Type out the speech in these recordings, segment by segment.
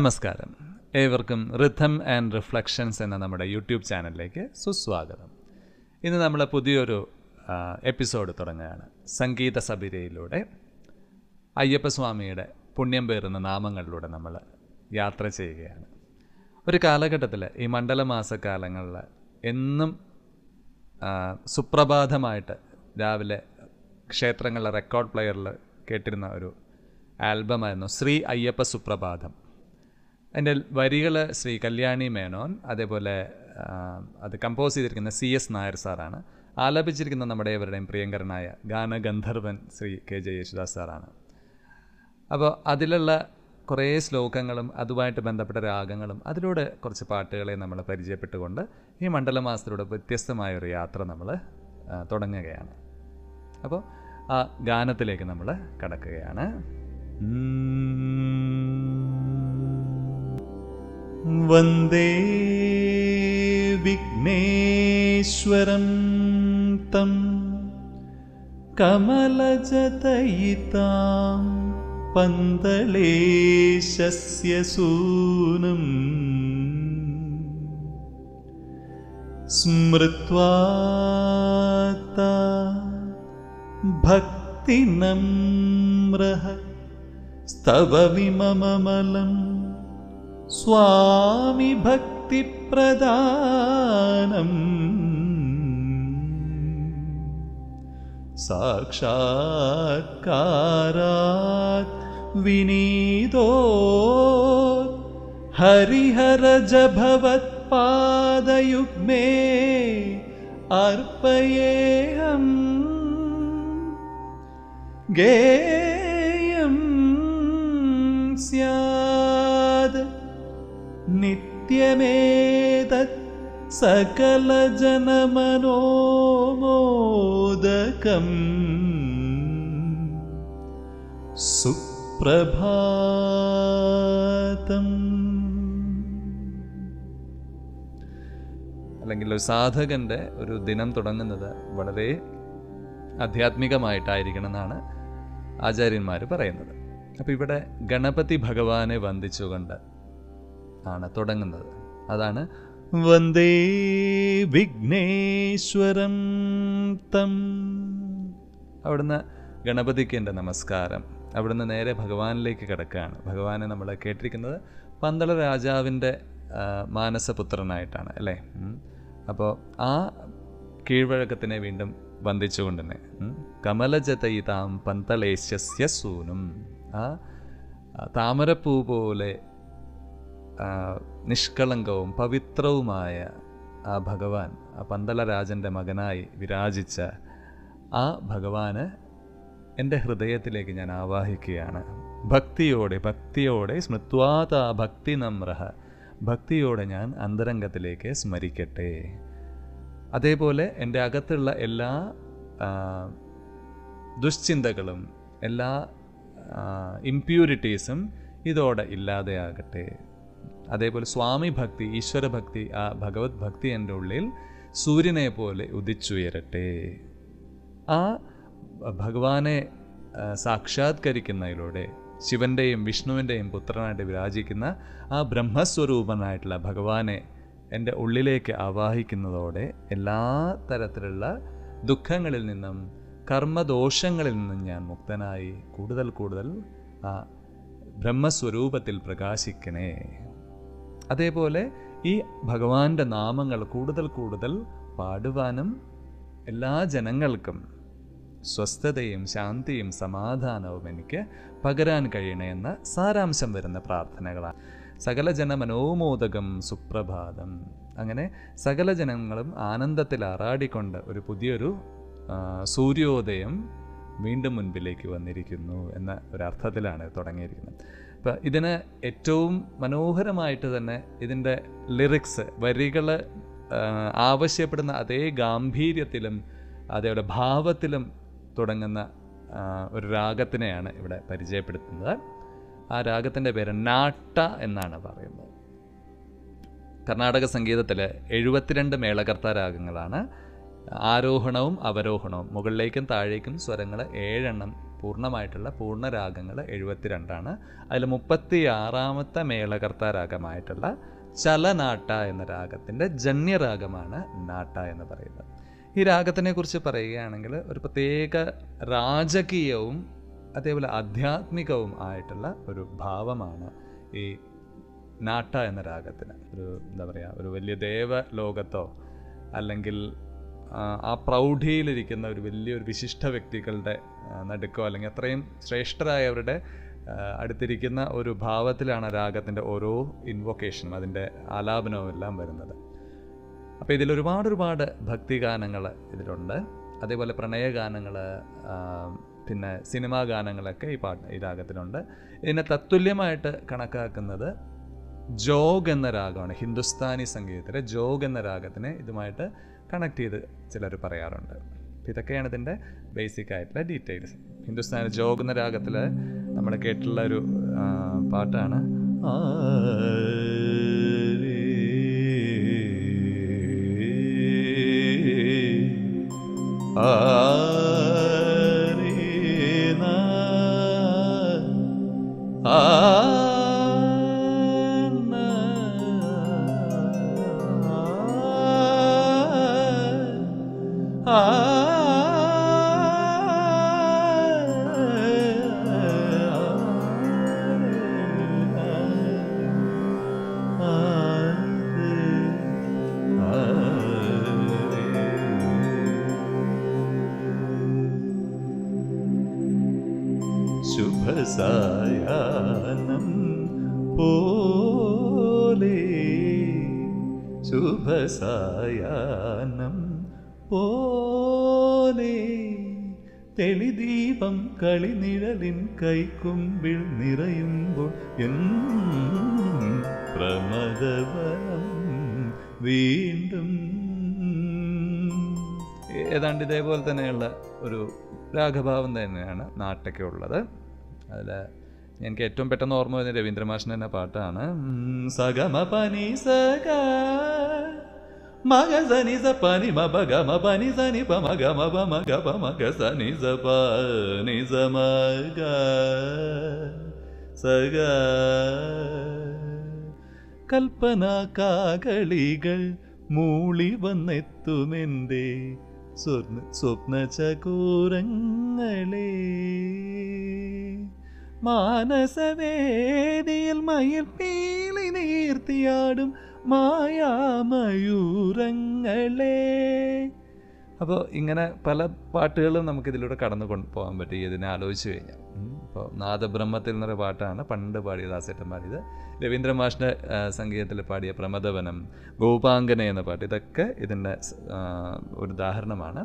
നമസ്കാരം. ഏവർക്കും rhythm and reflections എന്ന നമ്മുടെ യൂട്യൂബ് ചാനലിലേക്ക് സുസ്വാഗതം. ഇന്ന് നമ്മൾ പുതിയൊരു എപ്പിസോഡ് തുടങ്ങുകയാണ്. സംഗീത സബിരയിലൂടെ അയ്യപ്പസ്വാമിയുടെ പുണ്യം പേറുന്ന നാമങ്ങളിലൂടെ നമ്മൾ യാത്ര ചെയ്യുകയാണ്. ഒരു കാലഘട്ടത്തിൽ ഈ മണ്ഡലമാസക്കാലങ്ങളിൽ എന്നും സുപ്രഭാതമായിട്ട് രാവിലെ ക്ഷേത്രങ്ങളിലെ റെക്കോർഡ് പ്ലെയറിൽ കേട്ടിരുന്ന ഒരു ആൽബമായിരുന്നു ശ്രീ അയ്യപ്പ സുപ്രഭാതം. അതിന്റെ വരികൾ ശ്രീ കല്യാണി മേനോൻ അതേപോലെ അത് കമ്പോസ് ചെയ്തിരിക്കുന്ന സി എസ് നായർ സാറാണ്. ആലപിച്ചിരിക്കുന്ന നമ്മുടെ ഇവരുടെയും പ്രിയങ്കരനായ ഗാനഗന്ധർവൻ ശ്രീ കെ ജെ യേശുദാസ് സാറാണ്. അപ്പോൾ അതിലുള്ള കുറേ ശ്ലോകങ്ങളും അതുമായിട്ട് ബന്ധപ്പെട്ട രാഗങ്ങളും അതിലൂടെ കുറച്ച് പാട്ടുകളെ നമ്മൾ പരിചയപ്പെട്ടുകൊണ്ട് ഈ മണ്ഡലമാസത്തിലൂടെ വ്യത്യസ്തമായ ഒരു യാത്ര നമ്മൾ തുടങ്ങുകയാണ്. അപ്പോൾ ആ ഗാനത്തിലേക്ക് നമ്മൾ കടക്കുകയാണ്. वन्दे विघ्नेश्वरं तं कमलजतयितां पन्दलेशस्य सूनुम् स्मृत्वा भक्तिनम्रः स्तवविमममलम् स्वामि भक्तिप्रदानम्। साक्षात्कारात् विनीतो हरिहरजभवत्पादयुग्मे अर्पयेऽहम् गेयं नित्यमेतत् सकलजनमनोमोदकम् सुप्रभातम् അല്ലെങ്കിൽ ഒരു സാധകൻ്റെ ഒരു ദിനം തുടങ്ങുന്നത് വളരെ ആധ്യാത്മികമായിട്ടായിരിക്കണം എന്നാണ് ആചാര്യന്മാർ പറയുന്നത് അപ്പോൾ ഇവിടെ ഗണപതി ഭഗവാനെ വന്ദിച്ചുകൊണ്ട് ആണ് തുടങ്ങുന്നത്. അതാണ് വന്ദേ വിഘ്നേശ്വരം തം. അവിടുന്ന് ഗണപതിക്ക് എന്റെ നമസ്കാരം. അവിടുന്ന് നേരെ ഭഗവാനിലേക്ക് കിടക്കുകയാണ്. ഭഗവാനെ നമ്മൾ കേട്ടിരിക്കുന്നത് പന്തള രാജാവിന്റെ മാനസപുത്രനായിട്ടാണ് അല്ലേ? അപ്പോൾ ആ കീഴ്വഴക്കത്തിനെ വീണ്ടും വന്ദിച്ചുകൊണ്ട് തന്നെ കമലജതയിതാം പന്തളേശ്യസ്യ സൂനും ആ താമരപ്പൂ പോലെ നിഷ്കളങ്കവും പവിത്രവുമായ ആ ഭഗവാൻ ആ പന്തള രാജന്റെ മകനായി വിരാജിച്ച ആ ഭഗവാന് എന്റെ ഹൃദയത്തിലേക്ക് ഞാൻ ആവാഹിക്കുകയാണ്. ഭക്തിയോടെ ഭക്തിയോടെ സ്മൃത്വാത ഭക്തി നമ്രഹ ഭക്തിയോടെ ഞാൻ അന്തരംഗത്തിലേക്ക് സ്മരിക്കട്ടെ. അതേപോലെ എന്റെ അകത്തുള്ള എല്ലാ ദുശ്ചിന്തകളും എല്ലാ ഇംപ്യൂരിറ്റീസും ഇതോടെ ഇല്ലാതെയാകട്ടെ. അതേപോലെ സ്വാമി ഭക്തി ഈശ്വര ഭക്തി ആ ഭഗവത് ഭക്തി എന്റെ ഉള്ളിൽ സൂര്യനെ പോലെ ഉദിച്ചുയരട്ടെ. ആ ഭഗവാനെ സാക്ഷാത്കരിക്കുന്നതിലൂടെ ശിവന്റെയും വിഷ്ണുവിന്റെയും പുത്രനായിട്ട് വിരാജിക്കുന്ന ആ ബ്രഹ്മസ്വരൂപനായിട്ടുള്ള ഭഗവാനെ എന്റെ ഉള്ളിലേക്ക് ആവാഹിക്കുന്നതോടെ എല്ലാ തരത്തിലുള്ള ദുഃഖങ്ങളിൽ നിന്നും കർമ്മദോഷങ്ങളിൽ നിന്നും ഞാൻ മുക്തനായി കൂടുതൽ കൂടുതൽ ആ ബ്രഹ്മസ്വരൂപത്തിൽ പ്രകാശിക്കണേ. അതേപോലെ ഈ ഭഗവാന്റെ നാമങ്ങൾ കൂടുതൽ കൂടുതൽ പാടുവാനും എല്ലാ ജനങ്ങൾക്കും സ്വസ്ഥതയും ശാന്തിയും സമാധാനവും എനിക്ക് പകരാൻ കഴിയണമെന്ന് സാരാംശം വരുന്ന പ്രാർത്ഥനകളാണ്. സകല ജന മനോമോദകം സുപ്രഭാതം. അങ്ങനെ സകല ജനങ്ങളും ആനന്ദത്തിൽ ആറാടിക്കൊണ്ട് ഒരു പുതിയൊരു സൂര്യോദയം വീണ്ടും മുൻപിലേക്ക് വന്നിരിക്കുന്നു എന്ന ഒരർത്ഥത്തിലാണ് തുടങ്ങിയിരിക്കുന്നത്. അപ്പം ഇതിന് ഏറ്റവും മനോഹരമായിട്ട് തന്നെ ഇതിന്റെ ലിറിക്സ് വരികൾ ആവശ്യപ്പെടുന്ന അതേ ഗാംഭീര്യത്തിലും അതേപോലെ ഭാവത്തിലും തുടങ്ങുന്ന ഒരു രാഗത്തിനെയാണ് ഇവിടെ പരിചയപ്പെടുത്തുന്നത്. ആ രാഗത്തിന്റെ പേര് നാട്ട എന്നാണ് പറയുന്നത്. കർണാടക സംഗീതത്തിൽ എഴുപത്തിരണ്ട് മേളകർത്ത രാഗങ്ങളാണ്. ആരോഹണവും അവരോഹണവും മുകളിലേക്കും താഴേക്കും സ്വരങ്ങൾ ഏഴെണ്ണം പൂർണമായിട്ടുള്ള പൂർണരാഗങ്ങൾ എഴുപത്തിരണ്ടാണ്. അതിൽ മുപ്പത്തി ആറാമത്തെ മേളകർത്ത രാഗമായിട്ടുള്ള ചലനാട്ട എന്ന രാഗത്തിന്റെ ജന്യരാഗമാണ് നാട്ട എന്ന് പറയുന്നത്. ഈ രാഗത്തിനെ കുറിച്ച് പറയുകയാണെങ്കിൽ ഒരു പ്രത്യേക രാജകീയവും അതേപോലെ ആധ്യാത്മികവും ആയിട്ടുള്ള ഒരു ഭാവമാണ് ഈ നാട്ട എന്ന രാഗത്തിന്. ഒരു എന്താ പറയുക ഒരു വലിയ ദേവ ലോകത്തോ അല്ലെങ്കിൽ ആ, പ്രൗഢിയിലിരിക്കുന്ന ഒരു വലിയൊരു വിശിഷ്ട വ്യക്തികളുടെ നടുക്കോ അല്ലെങ്കിൽ അത്രയും ശ്രേഷ്ഠരായവരുടെ അടുത്തിരിക്കുന്ന ഒരു ഭാവത്തിലാണ് രാഗത്തിന്റെ ഓരോ ഇൻവൊക്കേഷനും അതിന്റെ ആലാപനവും എല്ലാം വരുന്നത്. അപ്പോൾ ഇതിൽ ഒരുപാട് ഒരുപാട് ഭക്തിഗാനങ്ങൾ ഇതിലുണ്ട്. അതേപോലെ പ്രണയഗാനങ്ങൾ പിന്നെ സിനിമാ ഗാനങ്ങളൊക്കെ ഈ പാട്ട് ഈ രാഗത്തിലുണ്ട്. ഇതിനെ തത്തുല്യമായിട്ട് കണക്കാക്കുന്നത് ജോഗ് എന്ന രാഗമാണ്. ഹിന്ദുസ്ഥാനി സംഗീതത്തിലെ ജോഗ് എന്ന രാഗത്തിനെ ഇതുമായിട്ട് കണക്ട് ചെയ്ത് ചിലർ പറയാറുണ്ട്. ഇതൊക്കെയാണ് ഇതിന്റെ ബേസിക് ആയിട്ടുള്ള ഡീറ്റെയിൽസ് ഹിന്ദുസ്ഥാനി ജോഗുന്ന രാഗത്തിൽ നമ്മൾ കേട്ടുള്ള ഒരു പാട്ടാണ്. ആ, ശുഭസായാനം പോലെ ശുഭസായാനം പോലെ തെളിദീപം കളിനിഴലിൻ കൈക്കുമ്പിൾ നിറയുമ്പോൾ എൻ പ്രമദവനം വീണ്ടും. ഏതാണ്ട് ഇതേപോലെ തന്നെയുള്ള ഒരു രാഗഭാവം തന്നെയാണ് നാട്ടൊക്കെ ഉള്ളത്. അതിൽ എനിക്ക് ഏറ്റവും പെട്ടെന്ന് ഓർമ്മ വരുന്ന രവീന്ദ്രമാഷൻ എന്ന പാട്ടാണ്. സഗമ പനി സഗ മഗ സനി സ പനി മ ബ ഗ മ പനി സനി പ മഗ മ ഗ പ മ ഗ സനി സ പ നി സ മ ഗ സഗ കൽപ്പന കാകളികൾ മൂളി വന്നെത്തുമെന്തേ? സ്വർണ സ്വപ്ന ചകോരങ്ങളെ മാനസവേദിയിൽ മയിൽ പീലി നീർത്തിയാടും മായാമയൂരങ്ങളെ. അപ്പോൾ ഇങ്ങനെ പല പാട്ടുകളും നമുക്കിതിലൂടെ കടന്നു കൊണ്ടുപോകാൻ പറ്റും ഇതിനെ ആലോചിച്ച് കഴിഞ്ഞാൽ. ഇപ്പോൾ നാദബ്രഹ്മത്തിൽ എന്നൊരു പാട്ടാണ് പണ്ട് പാടിയ ദാസേട്ടൻ പാടിയത് രവീന്ദ്ര മാഷിന്റെ സംഗീതത്തിൽ പാടിയ പ്രമദവനം ഗോപാംഗന എന്ന പാട്ട്. ഇതൊക്കെ ഇതിന്റെ ഒരു ഉദാഹരണമാണ്.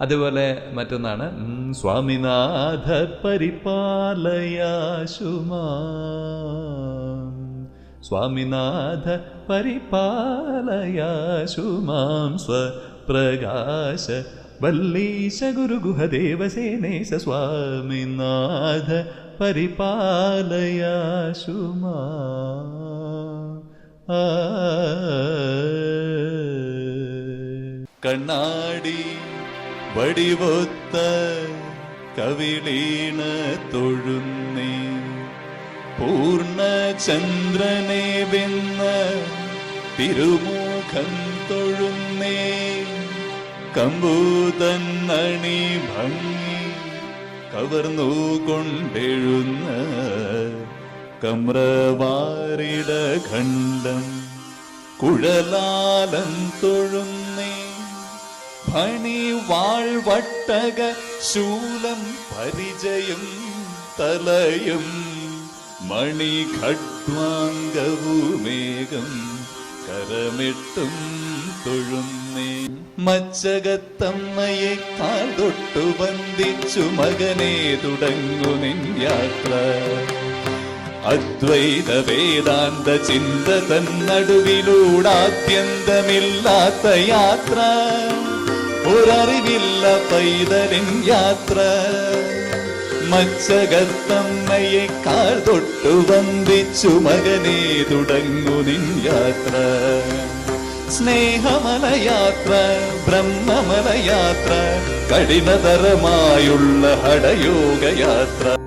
അതുപോലെ മറ്റൊന്നാണ് സ്വാമിനാഥ പരിപാലയാശുമാ. സ്വാമിനാഥ പരിപാലയാശുമാം. സ്വപ്രകാശ വല്ലീശ ഗുരുഗുഹദേവസേനേശ സ്വാമിനാഥ പരിപാലയാശുമാ. കണ്ണാടി വടിവൊത്ത കവിളീണ തൊഴുന്നേ. പൂർണചന്ദ്രനെ വെന്ന തിരുമുഖം തൊഴുന്നേ. കമ്പൂതന്നണി ഭംഗി കവർന്നു കൊണ്ടെഴുന്ന കമ്രവാരിട ഖണ്ഡം കുഴലാലം തൊഴുന്നേ ഭണി വാഴ്വട്ടക ശൂലം പരിചയം തലയും മണിഖഡ്വാംഗവുമേകം കരമിട്ടും തൊഴുന്നേ മച്ചകത്തമ്മയെ കാൽ തൊട്ടു വന്ദിച്ചു മകനെ തുടങ്ങു നിൻ യാത്ര അദ്വൈത വേദാന്ത ചിന്ത തന്നടുവിലൂടാത്യന്തമില്ലാത്ത യാത്ര ഒരറിവില്ല പൈതലിൻ യാത്ര. മച്ചകത്തമ്മയെ കാൽ തൊട്ടു വന്ദിച്ചു മകനെ തുടങ്ങു നിൻ യാത്ര. സ്നേഹമലയാത്ര ബ്രഹ്മമലയാത്ര കഠിനതരമായുള്ള ഹടയോഗയാത്ര